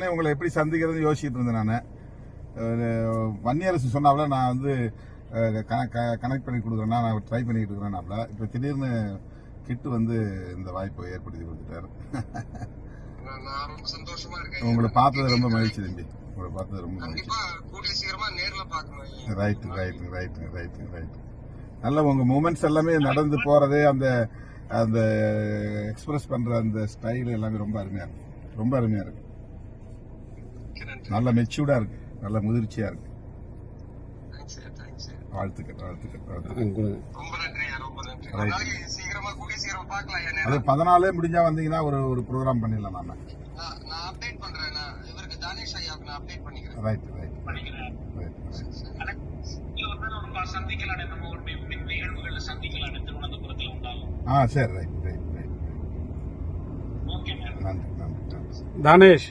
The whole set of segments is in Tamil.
திடீர்னு உங்களை எப்படி சந்திக்கிறதுன்னு யோசிச்சுட்டு இருந்தேன் நான். வன்னியரசு சொன்னாப்ல நான் வந்து கனெக்ட் பண்ணி கொடுக்குறேன்னா நான் ட்ரை பண்ணிட்டு இருக்கிறேன்னாப்ல இப்போ திடீர்னு கிட்டு வந்து இந்த வாய்ப்பை ஏற்படுத்தி கொடுத்துட்டாரு. உங்களை பார்த்தது ரொம்ப மகிழ்ச்சி தம்பி. உங்களை பார்த்தது ரொம்ப மகிழ்ச்சி. Right right right right right நல்ல உங்க மூமெண்ட்ஸ் எல்லாமே நடந்து போறது அந்த அந்த எக்ஸ்பிரஸ் பண்ற அந்த ஸ்டைல் எல்லாமே ரொம்ப அருமையா இருக்கு. ரொம்ப அருமையா இருக்கு. நல்ல மெச்சூர்டா இருக்கு. நல்ல முதிர்ச்சியா இருக்கு. வாழ்த்துக்கள் வாழ்த்துக்கள் வாழ்த்துக்கள். அது பதினாலே முடிஞ்சா வந்தீங்கன்னா ஒரு ஒரு ப்ரோக்ராம் பண்ணிடலாம் நாம. நான் நான் அப்டேட் பண்றேன் நான் இவருக்கு தானேஷ் ஐயாவுக்கு நான் அப்டேட் பண்ணிக்கிறேன். ரைட் ரைட் ஆ சரி. ரைட் ரைட் ரைட் நன்றி Dhanesh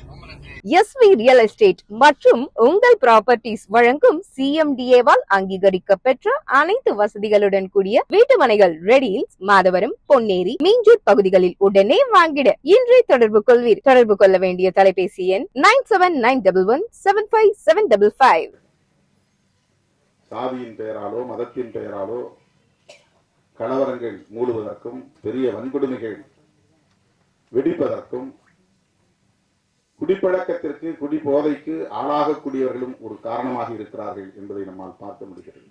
S V SV real estate மற்றும் உங்கள் ப்ராப்பர்ட்டிஸ் வழங்கும் சிஎம்டிஏவால் அங்கீகரிக்க பெற்ற அனைத்து வசதிகளுடன் கூடிய வீட்டுமனைகள் ரெடியில் மாதவரம் பொன்னேரி மீஞ்சூர் பகுதிகளில் உடனே வாங்கிட. இன்றே தொடர்பு கொள்வீர். தொடர்பு கொள்ள வேண்டிய தொலைபேசி எண் nine seven nine double one seven five seven double five. சாதியின் பெயராலோ மதத்தின் பெயராலோ கலவரங்கள் மூடுவதற்கும் பெரிய வன்கொடுமைகள் வெடிப்பதற்கும் குடிப்பழக்கத்திற்கு குடிபோதைக்கு ஆளாகக்கூடியவர்களும் ஒரு காரணமாக இருக்கிறார்கள் என்பதை நம்மால் பார்க்க முடிகிறது.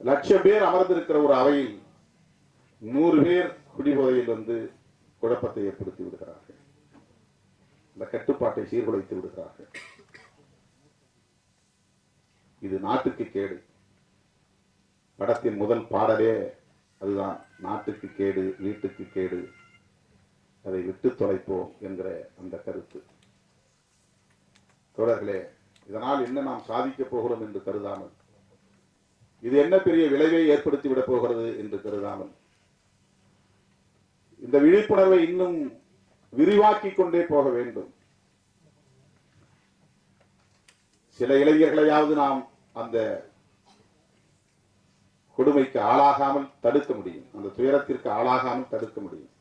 லட்சம் பேர் அமர்ந்திருக்கிற ஒரு அவையில் நூறு பேர் குடிபோதையில் வந்து குழப்பத்தை ஏற்படுத்தி விடுகிறார்கள். இந்த கட்டுப்பாட்டை சீர்குலைத்து விடுகிறார்கள். இது நாட்டுக்கு கேடு. படத்தின் முதல் பாடலே அதுதான். நாட்டுக்கு கேடு வீட்டுக்கு கேடு. அதை விட்டு தொலைப்போம் என்கிற அந்த கருத்து. தோழர்களே இதனால் என்ன நாம் சாதிக்கப் போகிறோம் என்று கருதாமல் இது என்ன பெரிய விளைவை ஏற்படுத்தி விடப் போகிறது என்று கருதாமல் இந்த விழிப்புணர்வை இன்னும் விரிவாக்கிக் கொண்டே போக வேண்டும். சில இளைஞர்களையாவது நாம் அந்த கொடுமைக்கு ஆளாகாமல் தடுக்க முடியும். அந்த துயரத்திற்கு ஆளாகாமல் தடுக்க முடியும்.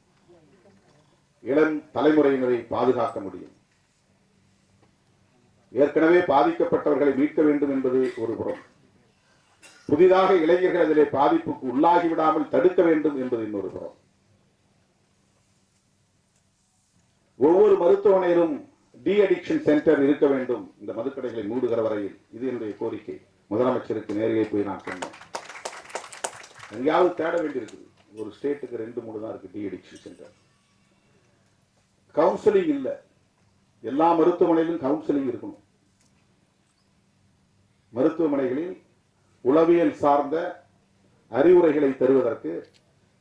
இளம் தலைமுறையினரை பாதுகாக்க முடியும். ஏற்கனவே பாதிக்கப்பட்டவர்களை மீட்க வேண்டும் என்பது ஒரு புறம். புதிதாக இளைஞர்கள் அதிலே பாதிப்புக்கு உள்ளாகி விடாமல் தடுக்க வேண்டும் என்பது இன்னொரு புறம். ஒவ்வொரு மருத்துவமனையிலும் டி அடிக்ஷன் சென்டர் இருக்க வேண்டும். இந்த மதுக்கடைகளை மூடுகிற வரையில். இது என்னுடைய கோரிக்கை. முதலமைச்சருக்கு நேரிலே போய் நான் சொன்னேன். எங்கேயாவது தேட வேண்டியிருக்குது. ஒரு ஸ்டேட்டுக்கு ரெண்டு மூணு தான் இருக்கு டி அடிக்ஷன் சென்டர். கவுன்சிலிங் இல்லை. எல்லா மருத்துவமனையிலும் கவுன்சிலிங் இருக்கணும். மருத்துவமனைகளில் உளவியல் சார்ந்த அறிவுரைகளை தருவதற்கு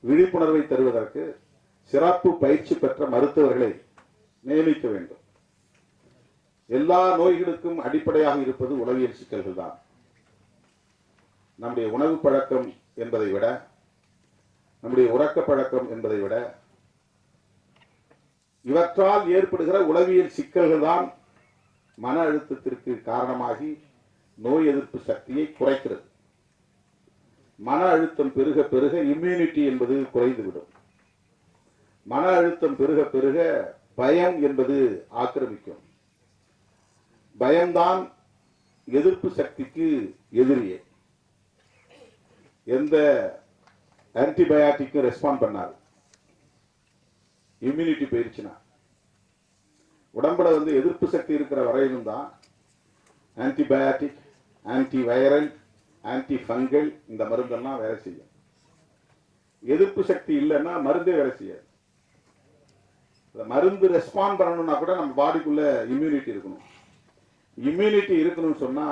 விழிப்புணர்வை தருவதற்கு சிறப்பு பயிற்சி பெற்ற மருத்துவர்களை நியமிக்க வேண்டும். எல்லா நோய்களுக்கும் அடிப்படையாக இருப்பது உளவியல் சிக்கல்கள் தான். நம்முடைய உணவு பழக்கம் என்பதை விட நம்முடைய உறக்க பழக்கம் என்பதை விட இவற்றால் ஏற்படுகிற உளவியல் சிக்கல்கள் தான் மன அழுத்தத்திற்கு காரணமாகி நோய் எதிர்ப்பு சக்தியை குறைக்கிறது. மன அழுத்தம் பெருக பெருக இம்யூனிட்டி என்பது குறைந்துவிடும். மன அழுத்தம் பெருக பெருக பயம் என்பது ஆக்கிரமிக்கும். பயம்தான் எதிர்ப்பு சக்திக்கு எதிரியே. எந்த ஆன்டிபயாட்டிக்கும் ரெஸ்பாண்ட் பண்ணாது. இம்யூனிட்டி போயிருச்சுன்னா. உடம்புல வந்து எதிர்ப்பு சக்தி இருக்கிற வரையிலும் தான் antibiotic anti viral anti fungal இந்த மருந்தெல்லாம் வேலை செய்யும். எதிர்ப்பு சக்தி இல்லைன்னா மருந்தே வேலை செய்யாது. மருந்து ரெஸ்பாண்ட் பண்ணணும்னா கூட நம்ம பாடிக்குள்ள இம்யூனிட்டி இருக்கணும். இம்யூனிட்டி இருக்கணும்னு சொன்னா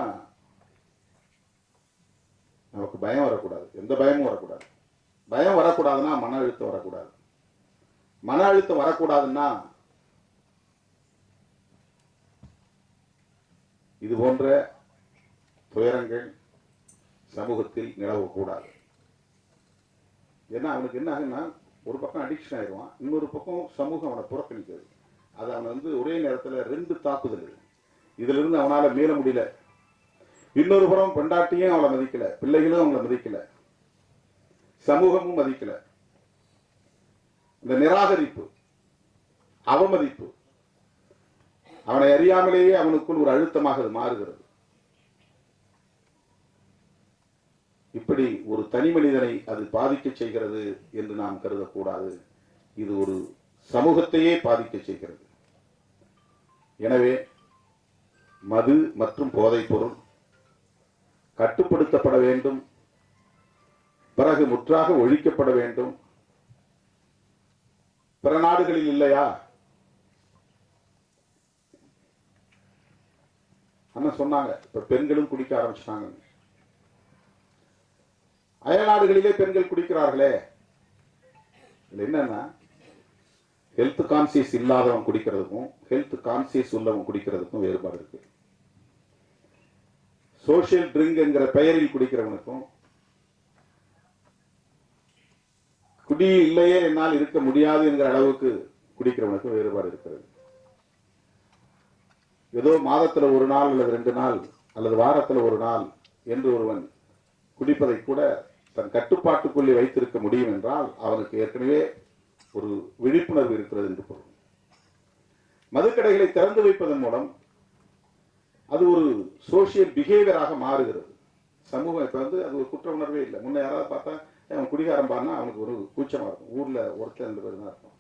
நமக்கு பயம் வரக்கூடாது. எந்த பயமும் வரக்கூடாது. பயம் வரக்கூடாதுன்னா மன அழுத்தம் வரக்கூடாது. மன அழுத்தம் வரக்கூடாதுன்னா இது போன்ற துயரங்கள் சமூகத்தில் நிலவக்கூடாது. ஏன்னா அவனுக்கு என்ன ஆகுன்னா ஒரு பக்கம் அடிக்ஷன் ஆயிடுவான் இன்னொரு பக்கம் சமூகம் அவனை புறக்கணிக்கிறது. அது அவனை வந்து ஒரே நேரத்தில் ரெண்டு தாக்குதல் இதுல இருந்து அவனால மீள முடியல. இன்னொரு புறம் பெண்டாட்டியும் அவளை மதிக்கல பிள்ளைகளும் அவங்களை மதிக்கல சமூகமும் மதிக்கல. இந்த நிராகரிப்பு அவமதிப்பு அவனை அறியாமலேயே அவனுக்குள் ஒரு அழுத்தமாக அது மாறுகிறது. இப்படி ஒரு தனி மனிதனை அது பாதிக்க செய்கிறது என்று நாம் கருதக்கூடாது. இது ஒரு சமூகத்தையே பாதிக்க செய்கிறது. எனவே மது மற்றும் போதைப் பொருள் கட்டுப்படுத்தப்பட வேண்டும் பிறகு முற்றாக ஒழிக்கப்பட வேண்டும் பிற நாடுகளில் இல்லையா? அண்ணன் சொன்னாங்க. இப்ப பெண்களும் குடிக்க ஆரம்பிச்சிட்டாங்க. அயல் நாடுகளிலே பெண்கள் குடிக்கிறார்களே. என்னன்னா ஹெல்த் கான்சியஸ் இல்லாதவன் குடிக்கிறதுக்கும் ஹெல்த் கான்சியஸ் உள்ளவன் குடிக்கிறதுக்கும் வேறுபாடு இருக்கு. சோசியல் ட்ரிங்க்ங்கிற பெயரில் குடிக்கிறவனுக்கும் குடி இல்லையே என்னால் இருக்க முடியாது என்கிற அளவுக்கு குடிக்கிறவனுக்கு வேறுபாடு இருக்கிறது. ஏதோ மாதத்துல ஒரு நாள் அல்லது ரெண்டு நாள் அல்லது வாரத்துல ஒரு நாள் என்று ஒருவன் குடிப்பதை கூட தன் கட்டுப்பாட்டுக்குள்ளே வைத்திருக்க முடியும் என்றால் அவனுக்கு ஏற்கனவே ஒரு விழிப்புணர்வு இருக்கிறது என்று பொருள். மதுக்கடைகளை திறந்து வைப்பதன் மூலம் அது ஒரு சோசியல் பிஹேவியராக மாறுகிறது. சமூகம் இப்ப வந்து அது ஒரு குற்ற உணர்வே இல்லை. முன்ன யாராவது பார்த்தா அவன் குடிகாரன் பாருன்னா அவனுக்கு ஒரு கூச்சமாக இருக்கும். ஊர்ல ஒருத்தர் ரெண்டு பேர் தான் இருக்கும்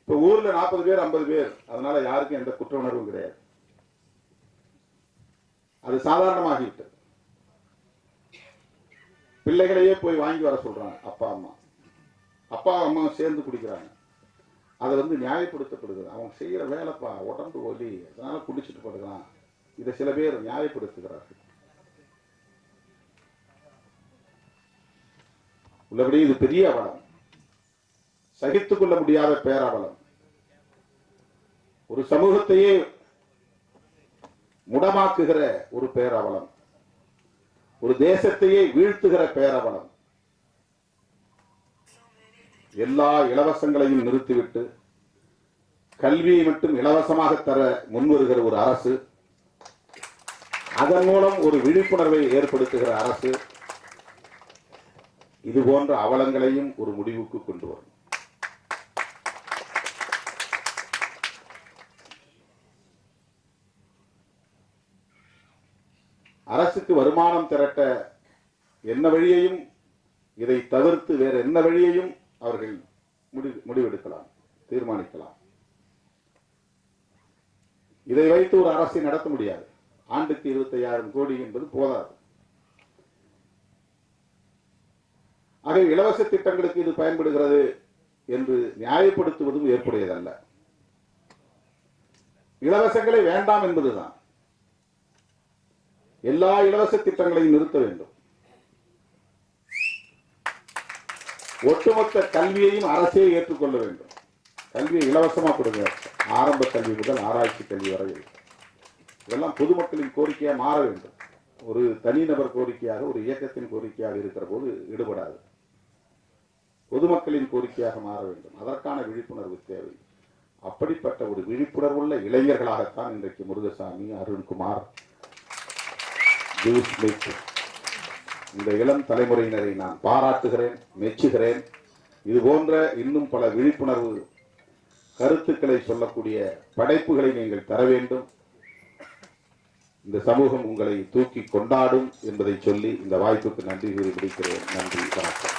இப்ப ஊர்ல நாற்பது பேர் ஐம்பது பேர் அதனால யாருக்கும் எந்த குற்ற உணர்வும் கிடையாது. அது சாதாரணமாகிட்டு. பிள்ளைகளையே போய் வாங்கி வர சொல்றாங்க அப்பா அம்மா. அப்பா அம்மா சேர்ந்து குடிக்கிறாங்க. அதை வந்து நியாயப்படுத்தப்படுகிறது. அவங்க செய்யற வேலைப்பா உடம்பு ஒலி அதனால குடிச்சிட்டு படுக்கலாம். இதை சில பேர் நியாயப்படுத்துகிறார்கள். உள்ளபடி இது பெரிய அவலம். சகித்துக் கொள்ள முடியாத பேரவலம். ஒரு சமூகத்தையே முடமாக்குகிற ஒரு பேரவலம். ஒரு தேசத்தையே வீழ்த்துகிற பேரவலம். எல்லா இலவசங்களையும் நிறுத்திவிட்டு கல்வியை மட்டும் இலவசமாக தர முன்வருகிற ஒரு அரசு அதன் மூலம் ஒரு விழிப்புணர்வை ஏற்படுத்துகிற அரசு இது போன்ற அவலங்களையும் ஒரு முடிவுக்கு கொண்டு வரும். அரசுக்கு வருமானம் திரட்ட என்ன வழியையும் இதை தவிர்த்து வேற என்ன வழியையும் அவர்கள் முடிவு முடிவெடுக்கலாம் தீர்மானிக்கலாம். இதை வைத்து ஒரு அரசை நடத்த முடியாது. ஆண்டுக்கு இருபத்தி ஐயாயிரம் கோடி என்பது போதாது. ஆக இலவச திட்டங்களுக்கு இது பயன்படுகிறது என்று நியாயப்படுத்துவதும் ஏற்புடையதல்ல. இலவசங்களை வேண்டாம் என்பதுதான். எல்லா இலவச திட்டங்களையும் நிறுத்த வேண்டும். ஒட்டுமொத்த கல்வியையும் அரசே ஏற்றுக்கொள்ள வேண்டும். கல்வியை இலவசமா கொடுங்க. ஆரம்ப கல்வி முதல் ஆராய்ச்சி கல்வி வரை இதெல்லாம் பொதுமக்களின் கோரிக்கையா மாற வேண்டும். ஒரு தனிநபர் கோரிக்கையாக ஒரு இயக்கத்தின் கோரிக்கையாக இருக்கிற போது ஈடுபடாது. பொதுமக்களின் கோரிக்கையாக மாற வேண்டும். அதற்கான விழிப்புணர்வு தேவை. அப்படிப்பட்ட ஒரு விழிப்புணர்வுள்ள இளைஞர்களாகத்தான் இன்றைக்கு முருகசாமி அருண்குமார் ஜூஸ் இந்த இளம் தலைமுறையினரை நான் பாராட்டுகிறேன் மெச்சுகிறேன். இது போன்ற இன்னும் பல விழிப்புணர்வு கருத்துக்களை சொல்லக்கூடிய படைப்புகளை நீங்கள் தர வேண்டும். இந்த சமூகம் உங்களை தூக்கி கொண்டாடும் என்பதை சொல்லி இந்த வாய்ப்புக்கு நன்றி கூறி முடிக்கிறேன் நன்றி வணக்கம்.